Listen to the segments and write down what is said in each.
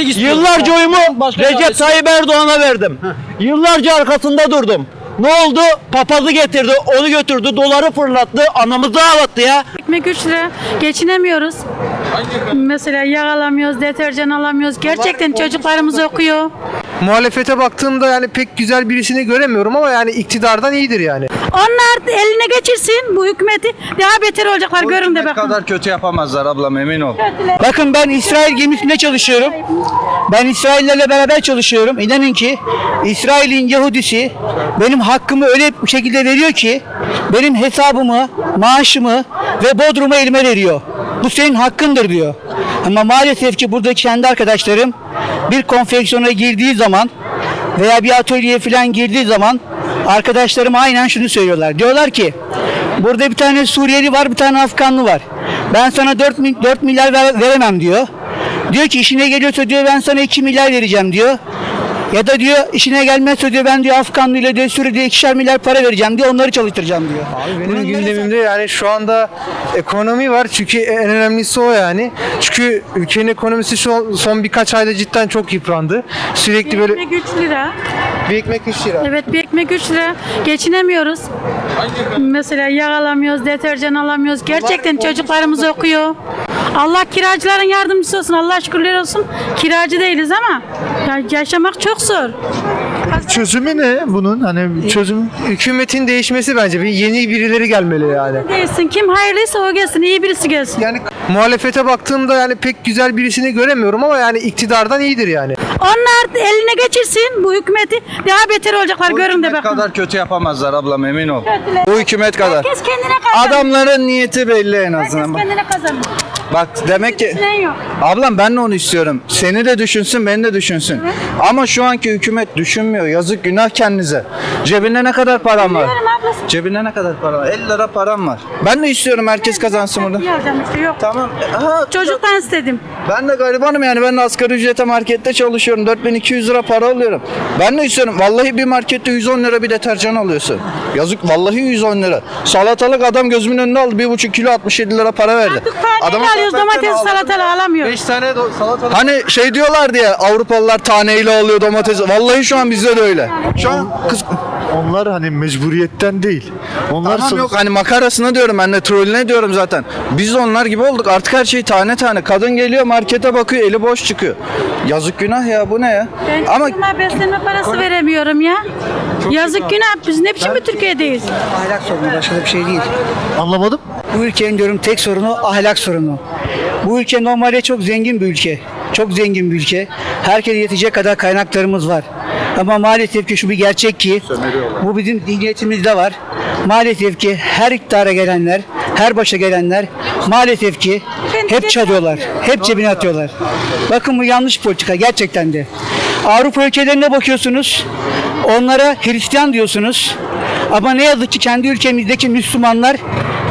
Değişiklik. Yıllarca oyumu Başka Recep Tayyip Erdoğan'a verdim. Yıllarca arkasında durdum. Ne oldu? Papazı getirdi, onu götürdü, doları fırlattı, anamızı ağlattı ya. Ekmek 3 lira geçinemiyoruz. Mesela yağ alamıyoruz, deterjan alamıyoruz. Gerçekten çocuklarımız okuyor. Muhalefete baktığımda yani pek güzel birisini göremiyorum ama yani iktidardan iyidir yani. Onlar eline geçirsin bu hükümeti daha beter olacaklar görün de Ne bakın. kadar kötü yapamazlar ablam emin ol. Bakın ben İsrail gemisinde çalışıyorum. Ben İsraillerle beraber çalışıyorum. İnanın ki İsrail'in Yahudisi benim hakkımı öyle bir şekilde veriyor ki benim hesabımı, maaşımı ve bodrumu elime veriyor. Bu senin hakkındır diyor. Ama maalesef ki buradaki kendi arkadaşlarım bir konfeksiyona girdiği zaman veya bir atölyeye falan girdiği zaman arkadaşlarım aynen şunu söylüyorlar. Diyorlar ki burada bir tane Suriyeli var bir tane Afganlı var. Ben sana 4, 4 milyar ver- veremem diyor. Diyor ki işine geliyorsa diyor ben sana 2 milyar vereceğim diyor. Ya da diyor işine gelmezse diyor ben diyor Afganlı ile diyor Suriye'de ikişer milyar para vereceğim diyor onları çalıştıracağım diyor. Benim gündemimde yani şu anda ekonomi var çünkü en önemlisi o yani. Çünkü ülkenin ekonomisi şu son birkaç ayda cidden çok yıprandı. Sürekli Bir böyle ekmek 3 lira. bir ekmek 3 lira. Evet bir ekmek 3 lira geçinemiyoruz. Mesela yağ alamıyoruz, deterjan alamıyoruz. Gerçekten çocuklarımız okuyor. Allah kiracıların yardımcısı olsun. Allah şükürler olsun. Kiracı değiliz ama ya yaşamak çok zor. Çözümü ne bunun? Hani çözüm Hükümetin değişmesi bence bir yeni birileri gelmeli yani. Değilsin. Kim hayırlıysa o gelsin. iyi birisi gelsin. Yani muhalefete baktığımda yani pek güzel birisini göremiyorum ama yani iktidardan iyidir yani. Onlar eline geçirsin bu hükümeti daha beter olacaklar görün de hükümet bakın. kadar kötü yapamazlar ablam emin ol. Bu hükümet kadar. Herkes kendine kazanıyor. Adamların niyeti belli en Herkes azından. Kendine kazanıyor. Bak demek ki Ne yok. ablam ben de onu istiyorum. Seni de düşünsün, beni de düşünsün. Ama şu anki hükümet düşünmüyor. Yazık günah kendinize. Cebinde ne kadar param var? Biliyorum ablası. Cebinde ne kadar para var? 50 lira param var. Ben de istiyorum herkes kazansın burada. İyi alacağım işte yok. Tamam. Ha, Çocuktan istedim. Ben de garibanım yani ben de asgari ücrete markette çalışıyorum. 4200 lira para alıyorum. Ben de istiyorum. Vallahi bir markette 110 lira bir deterjan alıyorsun. Yazık vallahi 110 lira. Salatalık adam gözümün önünde aldı. 1,5 kilo 67 lira para verdi. Adama alıyoruz domates salatalık alamıyoruz. 5 tane salata Hani şey diyorlar diye Avrupalılar taneyle alıyor domates. Vallahi şu an bizde de öyle. Şu an kız... onlar hani mecburiyetten değil. Onlar Tamam yok hani makarasına diyorum ben de trolüne diyorum zaten. Biz de onlar gibi olduk artık her şey tane tane. Kadın geliyor markete bakıyor eli boş çıkıyor. Yazık günah ya bu ne ya? Ben Ama çocuğuma beslenme parası veremiyorum ya. Yazık günah. Biz ne biçim bir Türkiye'deyiz? Ahlak sorunu başka da bir şey değil. Anlamadım. Bu ülkenin diyorum tek sorunu ahlak sorunu. Bu ülke normalde çok zengin bir ülke. Çok zengin bir ülke. Herkese yetecek kadar kaynaklarımız var. Ama maalesef ki şu bir gerçek ki bu bizim zihniyetimizde var. Maalesef ki her iktidara gelenler, her başa gelenler maalesef ki hep çalıyorlar. Hep cebine atıyorlar. Bakın bu yanlış politika gerçekten de. Avrupa ülkelerine bakıyorsunuz. Onlara Hristiyan diyorsunuz. Ama ne yazık ki kendi ülkemizdeki Müslümanlar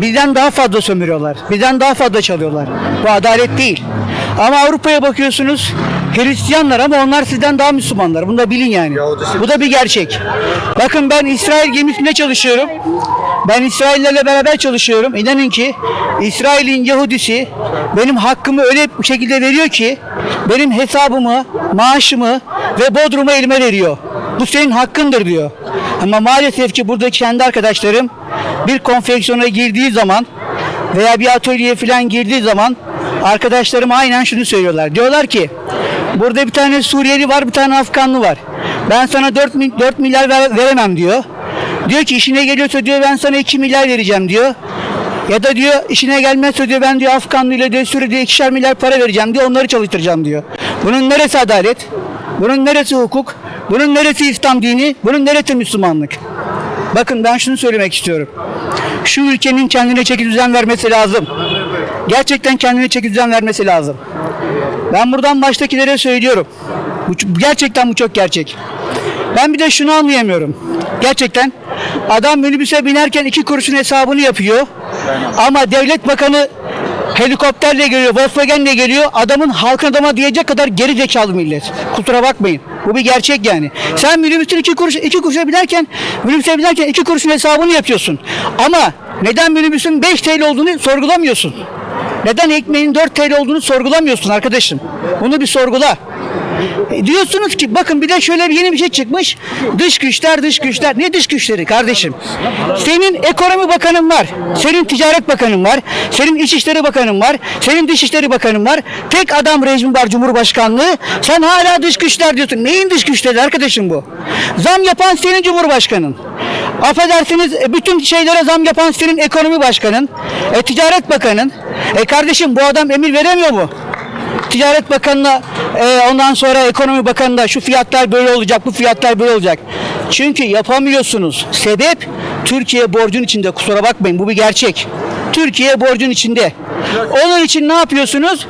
bizden daha fazla sömürüyorlar. Bizden daha fazla çalıyorlar. Bu adalet değil. Ama Avrupa'ya bakıyorsunuz Hristiyanlar ama onlar sizden daha Müslümanlar. Bunu da bilin yani. Bu da bir gerçek. Bakın ben İsrail gemisinde çalışıyorum. Ben İsraillerle beraber çalışıyorum. İnanın ki İsrail'in Yahudisi benim hakkımı öyle bir şekilde veriyor ki benim hesabımı, maaşımı ve bodrumu elime veriyor. Bu senin hakkındır diyor. Ama maalesef ki buradaki kendi arkadaşlarım bir konfeksiyona girdiği zaman veya bir atölyeye falan girdiği zaman arkadaşlarım aynen şunu söylüyorlar. Diyorlar ki burada bir tane Suriyeli var bir tane Afganlı var. Ben sana 4, 4 milyar ver- veremem diyor. Diyor ki işine geliyorsa diyor ben sana 2 milyar vereceğim diyor. Ya da diyor işine gelmezse diyor ben diyor Afganlı ile diyor Suriye'de ikişer milyar para vereceğim diyor onları çalıştıracağım diyor. Bunun neresi adalet? Bunun neresi hukuk? Bunun neresi İslam dini? Bunun neresi Müslümanlık? Bakın ben şunu söylemek istiyorum. Şu ülkenin kendine çeki düzen vermesi lazım. Gerçekten kendine çeki düzen vermesi lazım. Ben buradan baştakilere söylüyorum. Bu, gerçekten bu çok gerçek. Ben bir de şunu anlayamıyorum. Gerçekten adam minibüse binerken iki kuruşun hesabını yapıyor. Ama devlet bakanı helikopterle geliyor, Volkswagen'le geliyor. Adamın halkın adama diyecek kadar geri zekalı millet. Kusura bakmayın. Bu bir gerçek yani. Sen minibüsün iki kuruş, iki kuruşa binerken, minibüse binerken iki kuruşun hesabını yapıyorsun. Ama neden minibüsün 5 TL olduğunu sorgulamıyorsun? Neden ekmeğin 4 TL olduğunu sorgulamıyorsun arkadaşım? Bunu bir sorgula. E, Diyorsunuz ki bakın bir de şöyle bir yeni bir şey çıkmış. Dış güçler dış güçler. Ne dış güçleri kardeşim? Senin ekonomi bakanın var. Senin ticaret bakanın var. Senin İçişleri bakanın var. Senin dışişleri bakanın var. Tek adam rejimi var Cumhurbaşkanlığı. Sen hala dış güçler diyorsun. Neyin dış güçleri arkadaşım bu? Zam yapan senin Cumhurbaşkanın. Affedersiniz e, bütün şeylere zam yapan senin ekonomi başkanın, e, ticaret bakanın. E kardeşim bu adam emir veremiyor mu? Ticaret Bakanı'na e, ondan sonra Ekonomi Bakanı'na şu fiyatlar böyle olacak, bu fiyatlar böyle olacak. Çünkü yapamıyorsunuz. Sebep Türkiye borcun içinde. Kusura bakmayın bu bir gerçek. Türkiye borcun içinde. Onun için ne yapıyorsunuz?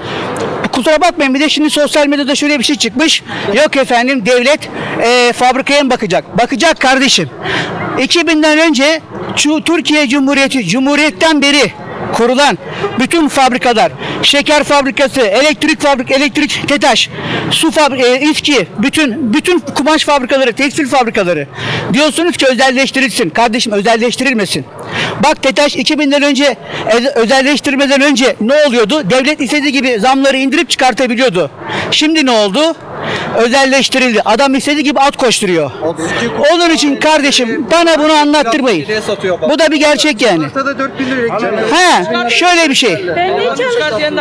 Kusura bakmayın bir de şimdi sosyal medyada şöyle bir şey çıkmış. Yok efendim devlet e, fabrikaya mı bakacak? Bakacak kardeşim. 2000'den önce şu Türkiye Cumhuriyeti Cumhuriyetten beri kurulan bütün fabrikalar, şeker fabrikası, elektrik fabrik, elektrik TETAŞ, su fabri, e, İSKİ, bütün bütün kumaş fabrikaları, tekstil fabrikaları diyorsunuz ki özelleştirilsin. Kardeşim özelleştirilmesin. Bak TETAŞ 2000'den önce özelleştirmeden önce ne oluyordu? Devlet istediği gibi zamları indirip çıkartabiliyordu. Şimdi ne oldu? Özelleştirildi. Adam istediği gibi at koşturuyor. Onun için kardeşim bana bunu anlattırmayın. Bu da bir gerçek yani. Haftada 4000 lira ekeceğim. He, şöyle bir şey.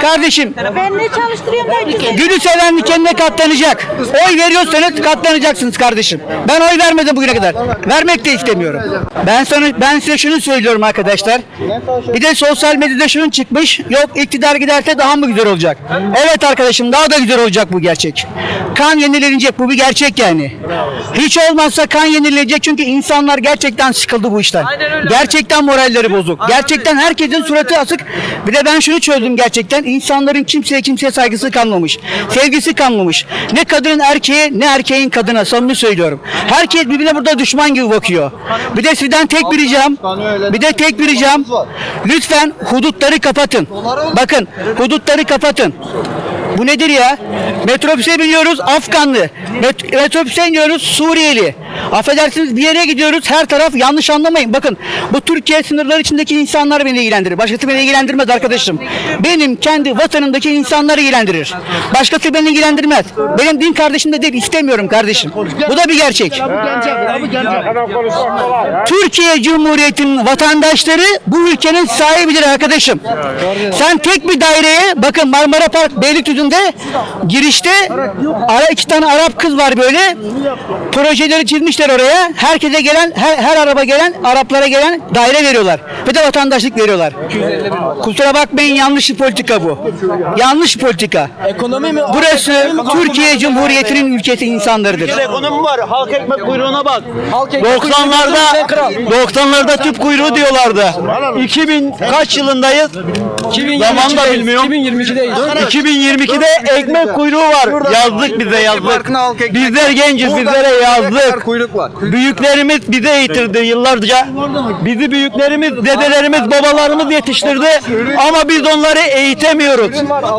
Kardeşim, Ben ne çalıştırıyorum gülü seven kendine katlanacak. Oy veriyorsanız katlanacaksınız kardeşim. Ben oy vermedim bugüne kadar. Vermek de istemiyorum. Ben sana ben size şunu söylüyorum arkadaşlar. Bir de sosyal medyada şunun çıkmış. Yok iktidar giderse daha mı güzel olacak? Evet arkadaşım daha da güzel olacak bu gerçek. Kan yenilenecek bu bir gerçek yani. Hiç olmazsa kan yenilenecek çünkü insanlar gerçekten sıkıldı bu işten. Gerçekten moralleri bozuk. Gerçekten herkesin suratı asık. Bir de ben şunu çözdüm gerçekten. İnsanların kimseye kimseye saygısı kalmamış. Sevgisi kalmamış. Ne kadının erkeğe ne erkeğin kadına samimi söylüyorum. Herkes birbirine burada düşman gibi bakıyor. Bir de sizden tek bir ricam. Bir de tek bir ricam. Lütfen hudutları kapatın. Bakın hudutları kapatın. Bu nedir ya? Metrobüse biniyoruz Afganlı. Met- metrobüse iniyoruz Suriyeli. Affedersiniz bir yere gidiyoruz her taraf yanlış anlamayın. Bakın bu Türkiye sınırları içindeki insanlar beni ilgilendirir. Başkası beni ilgilendirmez arkadaşım. Benim kendi vatanımdaki insanları ilgilendirir. Başkası beni ilgilendirmez. Benim din kardeşim de değil istemiyorum kardeşim. Bu da bir gerçek. Türkiye Cumhuriyeti'nin vatandaşları bu ülkenin sahibidir arkadaşım. Sen tek bir daireye bakın Marmara Park Beylikdüzü'nde girişte ara iki tane Arap kız var böyle. Projeleri çizmişler oraya. Herkese gelen her, her araba gelen Araplara gelen daire veriyorlar. Ve de vatandaşlık veriyorlar. Kusura bakmayın yanlış bir politika bu. Yanlış politika. Ekonomi mi? Burası Türkiye Cumhuriyeti'nin ülkesi insanlarıdır. ekonomi var. Halk ekmek kuyruğuna bak. Halk ekmek 90'larda kral. 90'larda tüp kuyruğu diyorlardı. 2000 kaç yılındayız? Zaman da bilmiyorum. 2022'deyiz. 2022'de ekmek kuyruğu var. Yazdık bize yazdık. Bizler genciz bizlere yazdık. Kuyruk var. Büyüklerimiz bize eğitirdi yıllarca. Bizi büyüklerimiz, dedelerimiz, babalarımız yetiştirdi. Ama biz onları eğitemiyoruz.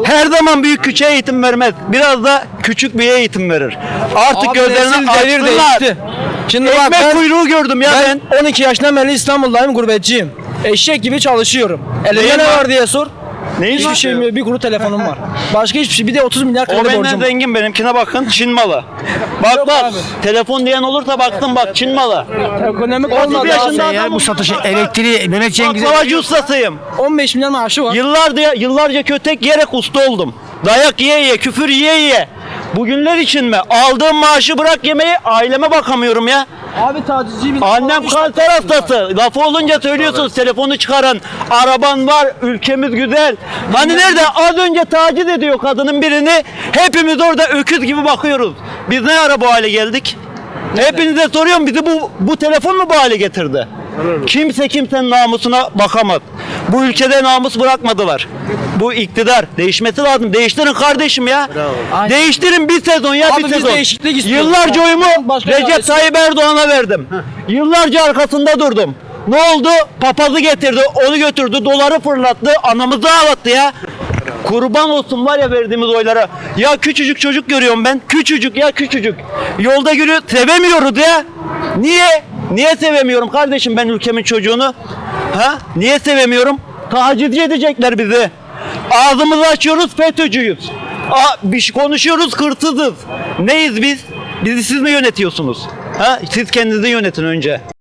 Her zaman büyük küçüğe eğitim vermez. Biraz da küçük bir eğitim verir. Artık Abi gözlerini nesil devir açsınlar. değişti. Şimdi bak Ekmek ben, kuyruğu gördüm ya ben. ben 12 yaşından beri İstanbul'dayım gurbetçiyim. Eşek gibi çalışıyorum. Elimde Neyin ne var? var diye sor. Neyin Hiçbir var? şeyim yok. Bir kuru telefonum var. Başka hiçbir şey. Bir de 30 milyar O kredi benden borcum var. zengin benimkine bakın Çin malı. Bak bak telefon diyen olursa baktım bak Çin malı. Ekonomik 31 olmadı. yaşında abi. adamım. satışı elektriği Mehmet Cengiz'e Baklavacı ustasıyım. 15 milyar maaşı var. Yıllarca, yıllarca kötek yiyerek usta oldum. Dayak yiye yiye, küfür yiye yiye. Bugünler için mi? Aldığım maaşı bırak yemeği aileme bakamıyorum ya. Abi tacizci bir Annem kanser hastası. Lafı olunca söylüyorsunuz telefonu çıkarın. Araban var, ülkemiz güzel. Hani nerede? Az önce taciz ediyor kadının birini. Hepimiz orada öküz gibi bakıyoruz. Biz ne ara bu hale geldik? Hepinize soruyorum bizi bu, bu telefon mu bu hale getirdi? Kimse kimsenin namusuna bakamaz. Bu ülkede namus bırakmadılar. Bu iktidar değişmesi lazım. Değiştirin kardeşim ya. Değiştirin bir sezon ya Abi bir biz sezon. değişiklik istiyoruz. Yıllarca oyumu Başka Recep çaresi Tayyip Erdoğan'a verdim. Yıllarca arkasında durdum. Ne oldu? Papazı getirdi, onu götürdü, doları fırlattı, anamızı ağlattı ya. Kurban olsun var ya verdiğimiz oylara. Ya küçücük çocuk görüyorum ben. Küçücük ya küçücük. Yolda yürüyor, sevemiyoruz ya. Niye? Niye sevemiyorum kardeşim ben ülkemin çocuğunu? Ha? Niye sevemiyorum? Tacizci edecekler bizi. Ağzımızı açıyoruz FETÖ'cüyüz. Aa, bir şey konuşuyoruz hırsızız. Neyiz biz? Bizi siz mi yönetiyorsunuz? Ha? Siz kendinizi yönetin önce.